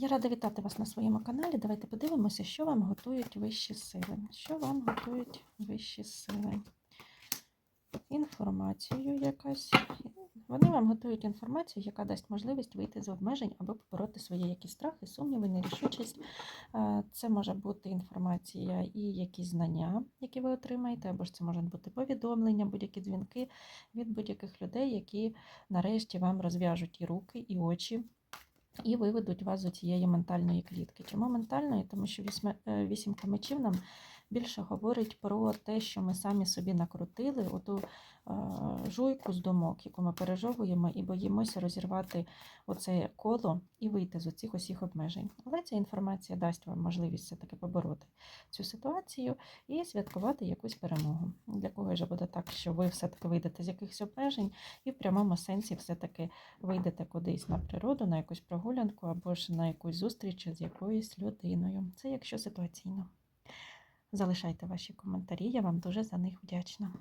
Я рада вітати вас на своєму каналі. Давайте подивимося, що вам готують вищі сили. Що вам готують вищі сили? Інформацію якась. Вони вам готують інформацію, яка дасть можливість вийти з обмежень або побороти свої якісь страхи, сумніви, нерішучість. Е, Це може бути інформація і якісь знання, які ви отримаєте, або ж це можуть бути повідомлення, будь-які дзвінки від будь-яких людей, які нарешті вам розв'яжуть і руки, і очі, і виведуть вас з цієї ментальної клітки. Чому ментальної? Тому що е, вісімка мечів нам більше говорить про те, що ми самі собі накрутили, оту е, жуйку з думок, яку ми пережовуємо, і боїмося розірвати оце коло і вийти з оцих усіх обмежень. Але ця інформація дасть вам можливість все-таки побороти цю ситуацію і святкувати якусь перемогу. Для когось же буде так, що ви все-таки вийдете з якихось обмежень і в прямому сенсі все-таки вийдете кудись на природу, на якусь прогулянку або ж на якусь зустріч з якоюсь людиною. Це якщо ситуаційно. Залишайте ваші коментарі, я вам дуже за них вдячна.